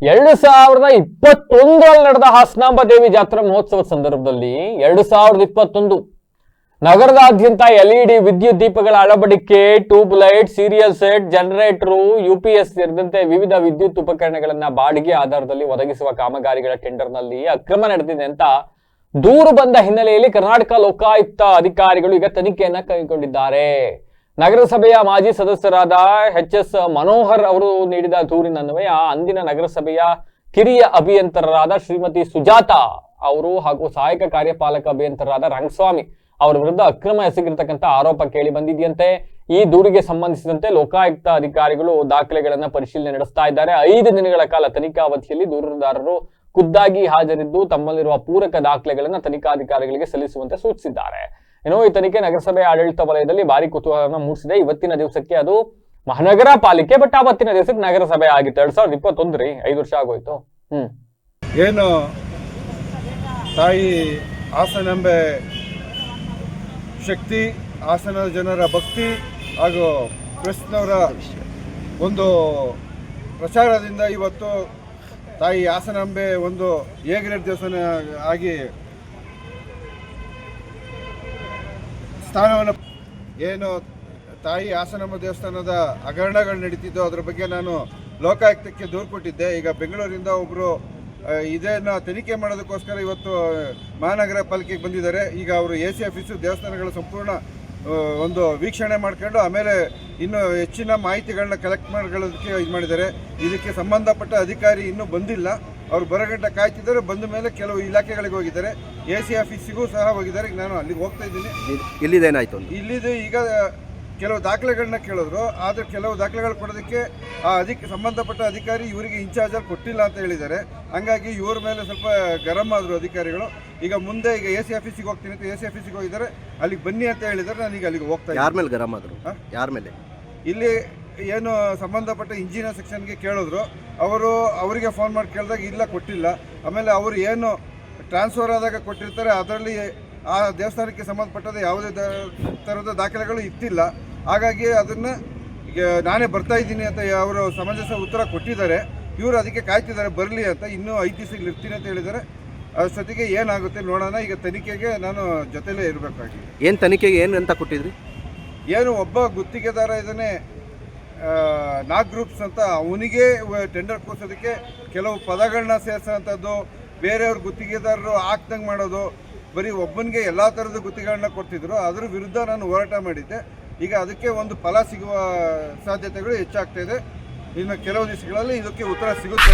ಎರಡು ಸಾವಿರದ ಇಪ್ಪತ್ತೊಂದರಲ್ಲಿ ನಡೆದ ಹಾಸನಾಂಬ ದೇವಿ ಜಾತ್ರಾ ಮಹೋತ್ಸವ ಸಂದರ್ಭದಲ್ಲಿ ಎರಡು ಸಾವಿರದ ಇಪ್ಪತ್ತೊಂದು ನಗರದಾದ್ಯಂತ ಎಲ್ಇಡಿ ವಿದ್ಯುತ್ ದೀಪಗಳ ಅಳವಡಿಕೆ, tube light, serial set, generator UPS ಸೇರಿದಂತೆ ವಿವಿಧ ವಿದ್ಯುತ್ ಉಪಕರಣಗಳನ್ನ ಬಾಡಿಗೆ ಆಧಾರದಲ್ಲಿ ಒದಗಿಸುವ ಕಾಮಗಾರಿಗಳ ಟೆಂಡರ್ನಲ್ಲಿ ಅಕ್ರಮ ನಡೆದಿದೆ ಅಂತ ದೂರು ಬಂದ ಹಿನ್ನೆಲೆಯಲ್ಲಿ ಕರ್ನಾಟಕ ಲೋಕಾಯುಕ್ತ ಅಧಿಕಾರಿಗಳು ಈಗ ತನಿಖೆಯನ್ನ ಕೈಗೊಂಡಿದ್ದಾರೆ. ನಗರಸಭೆಯ ಮಾಜಿ ಸದಸ್ಯರಾದ ಎಚ್ ಎಸ್ ಮನೋಹರ್ ಅವರು ನೀಡಿದ ದೂರಿನನ್ವಯ ಅಂದಿನ ನಗರಸಭೆಯ ಕಿರಿಯ ಅಭಿಯಂತರರಾದ ಶ್ರೀಮತಿ ಸುಜಾತ ಅವರು ಹಾಗೂ ಸಹಾಯಕ ಕಾರ್ಯಪಾಲಕ ಅಭಿಯಂತರರಾದ ರಂಗಸ್ವಾಮಿ ಅವರ ವಿರುದ್ಧ ಅಕ್ರಮ ಎಸಗಿರತಕ್ಕಂಥ ಆರೋಪ ಕೇಳಿ ಬಂದಿದೆಯಂತೆ. ಈ ದೂರಿಗೆ ಸಂಬಂಧಿಸಿದಂತೆ ಲೋಕಾಯುಕ್ತ ಅಧಿಕಾರಿಗಳು ದಾಖಲೆಗಳನ್ನ ಪರಿಶೀಲನೆ ನಡೆಸ್ತಾ ಇದ್ದಾರೆ. ಐದು ದಿನಗಳ ಕಾಲ ತನಿಖಾ ಅವಧಿಯಲ್ಲಿ ದೂರುದಾರರು ಖುದ್ದಾಗಿ ಹಾಜರಿದ್ದು ತಮ್ಮಲ್ಲಿರುವ ಪೂರಕ ದಾಖಲೆಗಳನ್ನು ತನಿಖಾಧಿಕಾರಿಗಳಿಗೆ ಸಲ್ಲಿಸುವಂತೆ ಸೂಚಿಸಿದ್ದಾರೆ. ಏನೋ ಈ ತನಿಖೆ ನಗರಸಭೆ ಆಡಳಿತ ವಲಯದಲ್ಲಿ ಭಾರಿ ಕುತೂಹಲವನ್ನು ಮೂಡಿಸಿದೆ. ಇವತ್ತಿನ ದಿವಸಕ್ಕೆ ಅದು ಮಹಾನಗರ ಪಾಲಿಕೆ ಬಟ್ ಆವತ್ತಿನ ದಿವಸಕ್ಕೆ ನಗರಸಭೆ ಆಗಿತ್ತು. ಎರಡ್ ಸಾವಿರದ ಇಪ್ಪತ್ತೊಂದ್ರಿ ಐದು ವರ್ಷ ಆಗೋಯ್ತು. ಹ್ಮ್. ಏನು ತಾಯಿ ಹಾಸನಾಂಬೆ ಶಕ್ತಿ, ಹಾಸನ ಜನರ ಭಕ್ತಿ ಹಾಗೂ ಕ್ರಿಸ್ತನವರ ಒಂದು ಪ್ರಚಾರದಿಂದ ಇವತ್ತು ತಾಯಿ ಹಾಸನಾಂಬೆ ಒಂದು ಏಗರೇಟ್ ದೇವಸ್ಥಾನ ಆಗಿ ಸ್ಥಾನವನ್ನು ಏನು ತಾಯಿ ಹಾಸನಮ್ಮ ದೇವಸ್ಥಾನದ ಹಗರಣಗಳು ನಡೀತಿದ್ದೋ ಅದರ ಬಗ್ಗೆ ನಾನು ಲೋಕಾಯುಕ್ತಕ್ಕೆ ದೂರು ಕೊಟ್ಟಿದ್ದೆ. ಈಗ ಬೆಂಗಳೂರಿಂದ ಒಬ್ಬರು ಇದನ್ನು ತನಿಖೆ ಮಾಡೋದಕ್ಕೋಸ್ಕರ ಇವತ್ತು ಮಹಾನಗರ ಪಾಲಿಕೆಗೆ ಬಂದಿದ್ದಾರೆ. ಈಗ ಅವರು ಎ ಸಿ ಆಫೀಸು ದೇವಸ್ಥಾನಗಳ ಸಂಪೂರ್ಣ ಒಂದು ವೀಕ್ಷಣೆ ಮಾಡ್ಕೊಂಡು ಆಮೇಲೆ ಇನ್ನೂ ಹೆಚ್ಚಿನ ಮಾಹಿತಿಗಳನ್ನ ಕಲೆಕ್ಟ್ ಮಾಡ್ಕೊಳ್ಳೋದಕ್ಕೆ ಇದು ಮಾಡಿದ್ದಾರೆ. ಇದಕ್ಕೆ ಸಂಬಂಧಪಟ್ಟ ಅಧಿಕಾರಿ ಇನ್ನೂ ಬಂದಿಲ್ಲ. ಅವ್ರು ಬರಗಂಟ ಕಾಯ್ತಿದ್ದಾರೆ ಬಂದ ಮೇಲೆ ಕೆಲವು ಇಲಾಖೆಗಳಿಗೆ ಹೋಗಿದ್ದಾರೆ. ಎ ಸಿ ಆಫೀಸಿಗೂ ಸಹ ಹೋಗಿದ್ದಾರೆ. ಈಗ ನಾನು ಅಲ್ಲಿಗೆ ಹೋಗ್ತಾ ಇದ್ದೀನಿ. ಇಲ್ಲಿದೇನಾಯ್ತು ಇಲ್ಲಿದೆ ಇಲ್ಲಿದು ಈಗ ಕೆಲವು ದಾಖಲೆಗಳನ್ನ ಕೇಳಿದ್ರು. ಆದರೆ ಕೆಲವು ದಾಖಲೆಗಳು ಕೊಡೋದಕ್ಕೆ ಆ ಅದಕ್ಕೆ ಸಂಬಂಧಪಟ್ಟ ಅಧಿಕಾರಿ ಇವರಿಗೆ ಇನ್ಚಾರ್ಜಲ್ಲಿ ಕೊಟ್ಟಿಲ್ಲ ಅಂತ ಹೇಳಿದ್ದಾರೆ. ಹಂಗಾಗಿ ಇವ್ರ ಮೇಲೆ ಸ್ವಲ್ಪ ಗರಂ ಆದರು ಅಧಿಕಾರಿಗಳು. ಈಗ ಮುಂದೆ ಈಗ ಎ ಸಿ ಆಫೀಸಿಗೆ ಹೋಗ್ತೀನಿ ಅಂತ ಎ ಸಿ ಆಫೀಸಿಗೆ ಹೋಗಿದ್ದಾರೆ. ಅಲ್ಲಿಗೆ ಬನ್ನಿ ಅಂತ ಹೇಳಿದ್ದಾರೆ. ನಾನೀಗ ಅಲ್ಲಿಗೆ ಹೋಗ್ತಾ ಯಾರ ಮೇಲೆ ಗರಂ ಆದ್ರು? ಯಾರ ಮೇಲೆ? ಇಲ್ಲಿ ಏನು ಸಂಬಂಧಪಟ್ಟ ಇಂಜಿನಿಯರ್ ಸೆಕ್ಷನ್ಗೆ ಕೇಳಿದ್ರು. ಅವರು ಅವರಿಗೆ ಫೋನ್ ಮಾಡಿ ಕೇಳಿದಾಗ ಇಲ್ಲ ಕೊಟ್ಟಿಲ್ಲ. ಆಮೇಲೆ ಅವರು ಏನು ಟ್ರಾನ್ಸ್ಫರ್ ಆದಾಗ ಕೊಟ್ಟಿರ್ತಾರೆ ಅದರಲ್ಲಿ ಆ ದೇವಸ್ಥಾನಕ್ಕೆ ಸಂಬಂಧಪಟ್ಟದ ಯಾವುದೇ ಥರದ ದಾಖಲೆಗಳು ಇತ್ತಿಲ್ಲ. ಹಾಗಾಗಿ ಅದನ್ನು ನಾನೇ ಬರ್ತಾ ಇದ್ದೀನಿ ಅಂತ ಅವರು ಸಮಂಜಸ ಉತ್ತರ ಕೊಟ್ಟಿದ್ದಾರೆ. ಇವರು ಅದಕ್ಕೆ ಕಾಯ್ತಿದ್ದಾರೆ ಬರಲಿ ಅಂತ. ಇನ್ನೂ ಐದು ಇರ್ತೀನಿ ಅಂತ ಹೇಳಿದ್ದಾರೆ. ಸತಿಗೆ ಏನಾಗುತ್ತೆ ನೋಡೋಣ. ಈಗ ತನಿಖೆಗೆ ನಾನು ಜೊತೆಲೇ ಇರಬೇಕಾಗಿ ಏನು ತನಿಖೆಗೆ ಏನು ಅಂತ ಕೊಟ್ಟಿದ್ರಿ? ಏನು ಒಬ್ಬ ಗುತ್ತಿಗೆದಾರ ಇದನ್ನೇ ನಾಗ್ ಗ್ರೂಪ್ಸ್ ಅಂತ ಅವನಿಗೆ ಟೆಂಡರ್ ಕೂರಿಸೋದಕ್ಕೆ ಕೆಲವು ಪದಗಳನ್ನ ಸೇರಿಸೋಂಥದ್ದು, ಬೇರೆಯವ್ರ ಗುತ್ತಿಗೆದಾರರು ಹಾಕ್ದಂಗೆ ಮಾಡೋದು, ಬರೀ ಒಬ್ಬನಿಗೆ ಎಲ್ಲ ಥರದ ಗುತ್ತಿಗೆಗಳನ್ನ ಕೊಡ್ತಿದ್ರು. ಅದ್ರ ವಿರುದ್ಧ ನಾನು ಹೋರಾಟ ಮಾಡಿದ್ದೆ. ಈಗ ಅದಕ್ಕೆ ಒಂದು ಫಲ ಸಿಗುವ ಸಾಧ್ಯತೆಗಳು ಹೆಚ್ಚಾಗ್ತಾ ಇದೆ. ಇನ್ನು ಕೆಲವು ದಿವಸಗಳಲ್ಲಿ ಇದಕ್ಕೆ ಉತ್ತರ ಸಿಗುತ್ತೆ